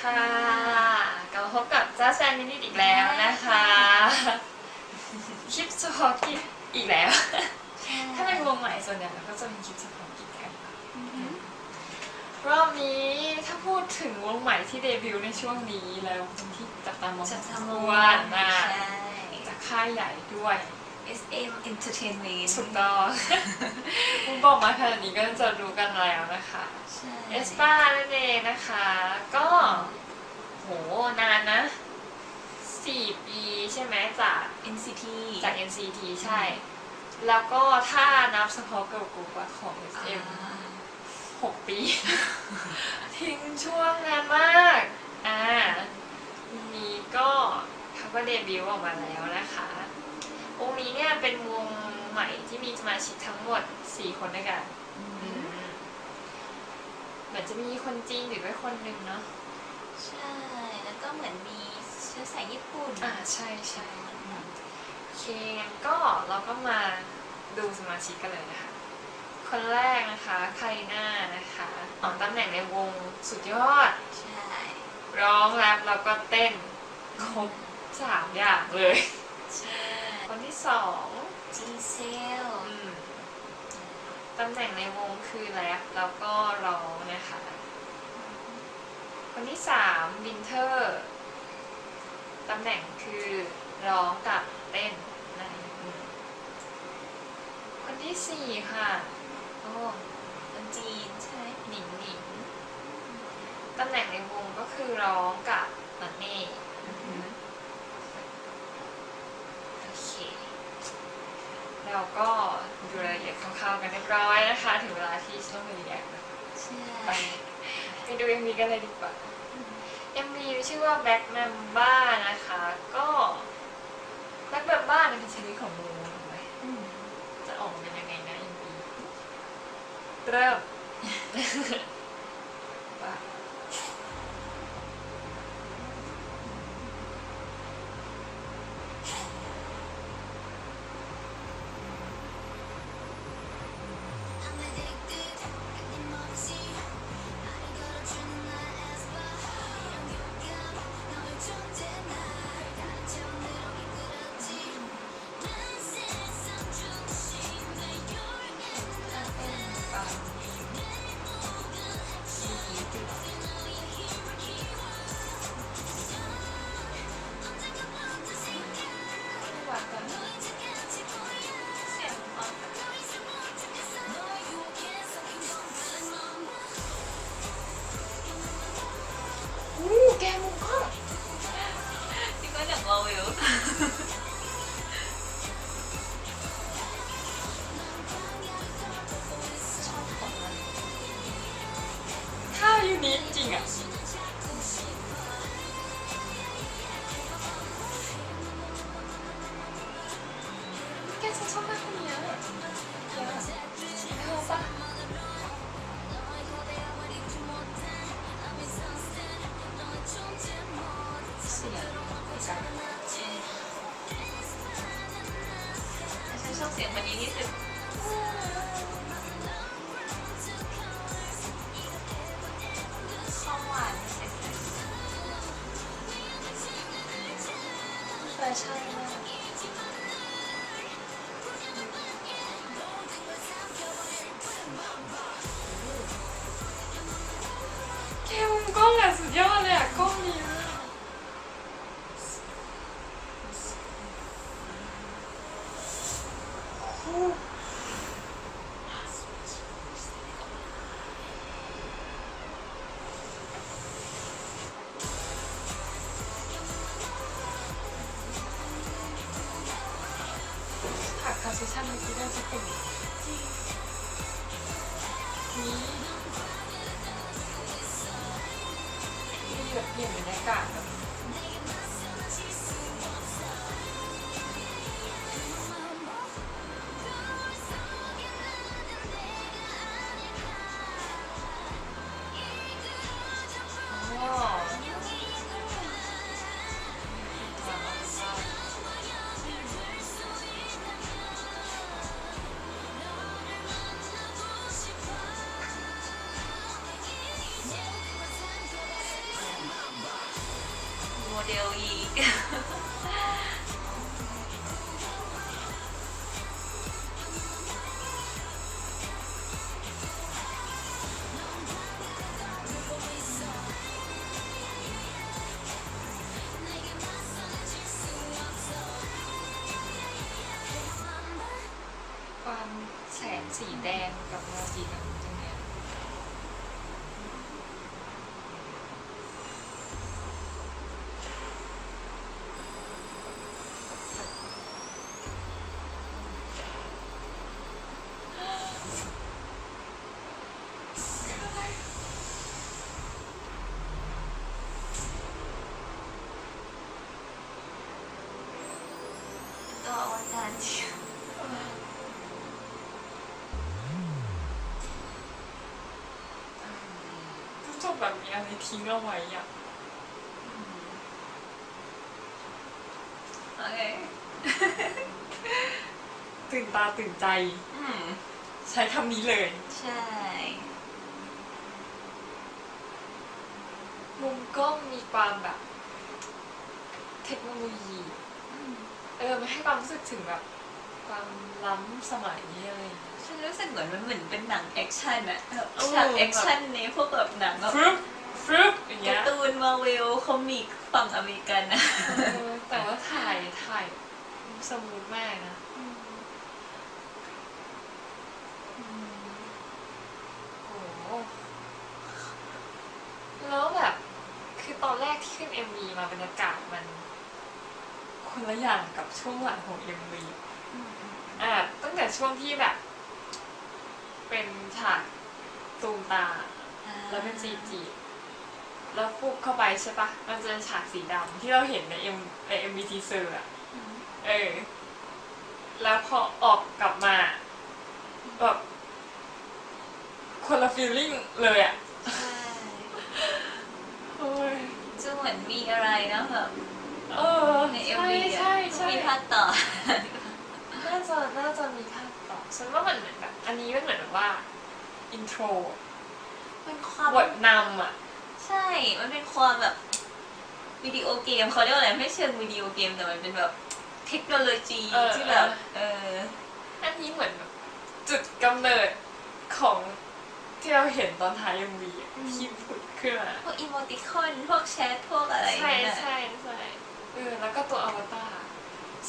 ค่ะกลับมาพบกับจ้าแซนมินิอีกแล้วนะคะคลิปเฉพาะกิจอีกแล้ว ถ้าเป็นวงใหม่ส่วนใหญ่เราก็จะเป็นคลิปเฉพาะกิจกันรอบนี้ถ้าพูดถึงวงใหม่ที่เดบิวต์ในช่วงนี้แล้วเป็นที่จับตามองจับตาพมอองสมควรนะใช่จากค่ายใหญ่ด้วย SM Entertainment ถูกต้องคุณบอกมาขนาดนี้ก็จะรู้กันแล้วนะคะใช่เอสปานั่นเองนะคะ ก็โหนานนะสี่ปีใช่ไหมจาก NCT จาก NCT ใช่ แล้วก็ถ้านับเฉพาะเกิร์ลกรุ๊ปอะของอ่ SM าหกปี ทิ้งช่วงนานมากอ่าวันนี้ก็เขาก็เดบิวต์ออกมาแล้วนะคะ วงนี้เนี่ยเป็นวงใหม่ที่มีสมาชิกทั้งหมด4คนด้วยกันอืมเหมือนจะมีคนจีนอยู่ด้วยคนหนึ่งเนาะใช่ แล้วก็เหมือนมีเชื้อสายญี่ปุ่น อ่าใช่ใช่โอเคงั้นก็เราก็มาดูสมาชิกกันเลยนะคะ คนแรกนะคะคาริน่านะคะของตำแหน่งในวงสุดยอด ใช่ ร้องแรปแล้วก็เต้นครบสามอย่างเลย ใช่ คนที่สองจีเซลอืมตำแหน่งในวงคือแรปแล้วก็ร้องนะคะ คนที่สามวินเทอร์ตำแหน่งคือร้องกับเต้นในอืมคนที่สี่ค่ะ โอ้คนจีนใช่ไหมหนิงหนิงตำแหน่งในวงก็คือร้องกับนันเน่ อือหือ โอเค เราก็ดูรายละเอียดคร่าวๆกันเรียบร้อยนะคะ ถึงเวลาที่จะต้องไปรีแอคแล้วใช่ไปไปดู MV กันเลยดีกว่า MV ชื่อว่า Black Mamba นะคะ ก็ Black Mamba เนี่ยเป็นชนิดของงูถูกไหมอืมจะออกมาเป็นยังไงนะ MV เริ่ม แฟชั่นมากแกมุมกล้องอะสุดยอดเลยอะกล้องนี้ม เปลี่ยนบรรยากาศแบบ แบบมีอะไรทิ้งเอาไว้อะโอเคตื่นตาตื่นใจ อืม ใช้คำนี้เลย ใช่ มุมกล้องมีความแบบ เทคโนโลยีอืมเออมันให้ความรู้สึกถึงแบบ ความล้ำสมัยอะไรอย่างเงี้ย ฉันรู้สึกเหมือนมันเหมือนเป็นหนังแอคชั่นอะแบบเออฉากแอคชั่นในพวกแบบหนังแบบฟรึบฟรึบอย่างกาเงี้ยร์ตูนมาเวลคอมิกฝั่งอเมริกันนะเออแต่ว่าถ่ายถ่ายสมูทมากนะ โอ้โหแล้วแบบ คือตอนแรกที่ขึ้น MV มาบรรยากาศมัน คนละอย่างกับช่วงหลังของ MV อะตั้งแต่ช่วงที่แบบ เป็นฉากตูมตา แล้วเป็น CG แล้วฟุบเข้าไปใช่ปะมันจะเป็นฉากสีดำที่เราเห็นใน M ใน MV teaser อะเออ แล้วพอออกกลับมาแบบคนละฟีลลิ่งเลยอะใช่โอ้ยจะเหมือนมีอะไรนะแบบเออในเอ็มใช่วีใช่ใช่มีภาคต่อ น่าจะน่าจะมีภาคต่อ ฉันว่ามันเหมือนแบบ อันนี้มันเหมือนแบบว่าอินโทรเป็นความบทนำอะ ใช่ มันเป็นความแบบวิดีโอเกมเขาเรียกว่าอะไรไม่เชิงวิดีโอเกมแต่มันเป็นแบบเทคโนโลยีเออที่แบบเอออันนี้เหมือนแบบจุดกำเนิดของที่เราเห็นตอนท้าย MV อะอืมที่ผุดขึ้นมาพวกอีโมติคอนพวกแชทพวกอะไรใช่นั่นน่ะใช่ใช่เออแล้วก็ตัวอวตาร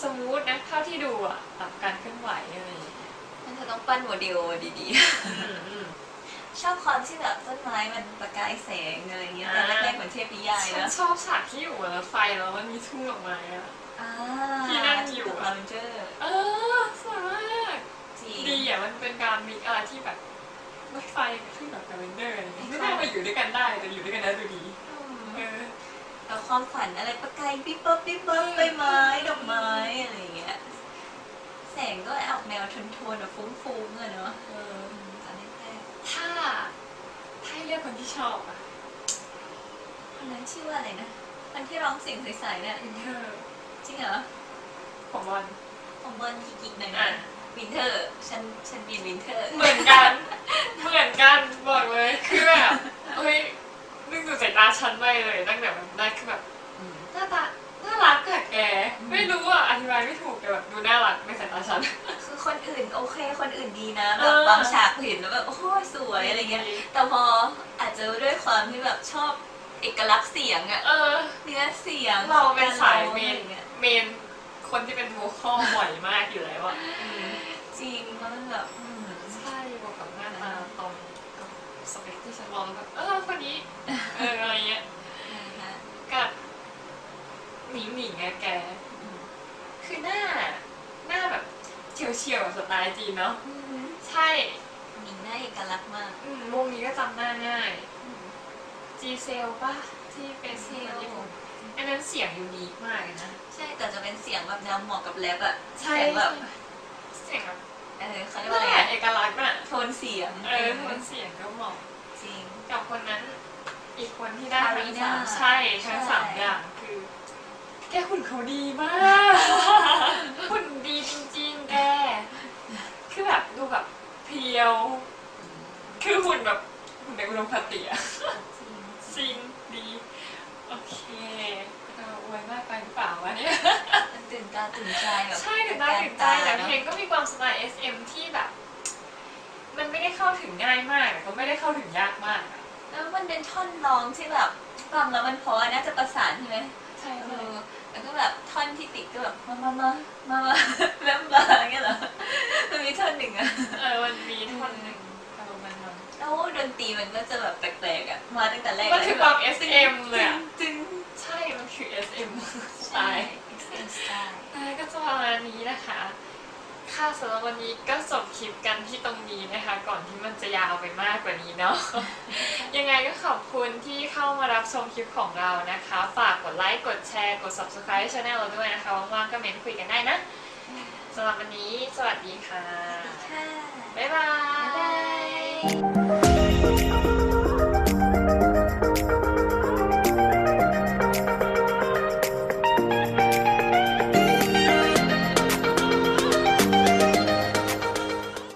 สมูทนะเท่าที่ดูอะตับการเคลื่อนไหวอะไรอย่างเงี้ย มันจะต้องปั้นโมเดลดีอืมอืมๆชอบความที่แบบต้นไม้มันประกายแสงอะไรเงี้ยอ่าแต่แรกๆเหมือนเทพนิยายฉันนะชอบฉากที่อยู่บนรถไฟแล้วมันมีทุ่งดอกไม้อะอ่าที่นั่งอยู่ลาเวนเจอร์เออสวยมากจริงดีอะมันเป็นการมิกอะไรที่แบบรถไฟกับทุ่งดอกลาเวนเดอร์อะไรอย่างเงี้ยไม่น่ามาอยู่ด้วยกันได้แต่อยู่ด้วยกันได้ดูดีอืมเออ แล้วความฝันอะไรประกายปิ๊บปั๊บปิ๊บปั๊บใบไม้ดอกไม้อะไรเงี้ย แสงก็ออกแนวโทนๆแบบฟุ้งๆอะเนาะ เออ อืมตอนแรก ถ้าถ้าให้เลือก คนที่ชอบอะๆคนนั้นชื่อว่าอะไรนะคนที่ร้องเสียงใสๆเนี่ยวินเทอร์จริงเหรอของบอล ของเบิร์นกิกๆหน่อยอะนะวินเทอร์ ฉันฉันบินวินเทอร์ เหมือนกัน เหมือนกันบอกเลยคือแบบเฮ้ยนึกดูสายตาฉันไปเลยตั้งแต่แบบได้คือแบบอืมหน้าตาน่ารักอะแกอืมไม่รู้อะอธิบายไม่ถูกแต่แบบดูน่ารักในสายตาฉัน คือคนอื่นโอเค คนอื่นดีนะแบเอบอบางฉากเห็นแล้วแบบโอ้ยสวยอะไรเงี้ย แต่พออา จจะด้วยความที่แบบชอบเอกลักษณ์เสียงอะเออ เนื้อเสียงเราเป็นสายเมอะไรนเงี้ยเมน คนที่เป็นโวคอลบ่อยมากอยู่แล้วอะจริงเพราะมันแบบอืมใช่บวกกับหน้าตาตรงกับสเปคที่ฉันมองแล้วแบบเออคนนี้ เอออะไรเงี้ย นะคะกับหนิงหนิงอะแก อืมคือหน้า หน้าแบบเฉียวเฉียวๆสไตล์จีนเนาะ อืมใช่ มีหน้าเอกลักษณ์มากอืมวงนี้ก็จำหน้าง่ายอืมจีเซลป่ะที่เป็นเซลอันนั้นเสียงยูนิคมากเลยนะ ใช่แต่จะเป็นเสียงแบบแนวเหมาะกับแรปอะใช่เสียงแบบเสียงแบบเออเขาเรียกนั่ว่านอะไรแหละอะเอกลักษณ์น่ะโทนเสียงเออโทนเสียงก็เหมาะจริงกับคนนั้นอีกคนที่ได้ทั้ง Karina สามใช่ทั้งสามใช่อย่างคือแกหุ่นเขาดีมากหุ่นดีจริงๆแกคือแบบดูแบบเพรียว คือหุ่นแบบหุ่นในอุดมคติอะจริงจริงดี โอเคเราอวยมากไปหรือเปล่าวะเนี่ย มันตื่นตาตื่นใจแบบใช่ถึงตาถึงใจแต่เพลงก็มีความสไตล์ SM ที่แบบ มันไม่ได้เข้าถึงง่ายมากแต่ก็ไม่ได้เข้าถึงยากมากอะแล้วมันเป็นท่อนร้องที่แบบฟังแล้วมันเพราะน่าจะประสานใช่ไหมใช่เอใช่อ แล้วก็แบบท่อนที่ติดก็แบบมามามามามาแบมบาอย่างเงี้ยเหรอมันมีท่อนหนึ่งอะเออมันมีท่อนหนึ่งอารมณ์นั้นอะแล้วดนตรีมันก็จะแบบแปลกๆอะมาตั้งแต่แรกมันคือความ S M เลยอะจึงใช่มันคือ S M สไตล์ เป็นสไตล์ อ่ก็จะประมาณนี้นะคะ ค่ะสำหรับวันนี้ก็จบคลิปกันที่ตรงนี้นะคะ ก่อนที่มันจะยาวไปมากกว่านี้เนาะ ยังไงก็ขอบคุณที่เข้ามารับชมคลิปของเรานะคะ ฝากกดไลค์ กดแชร์ กด subscribe ช่องเราด้วยนะคะ ว่างๆก็เม้นคุยกันได้นะสำหรับวันนี้ สวัสดีค่ะ ค่ะ บ๊ายบาบ๊ายบายย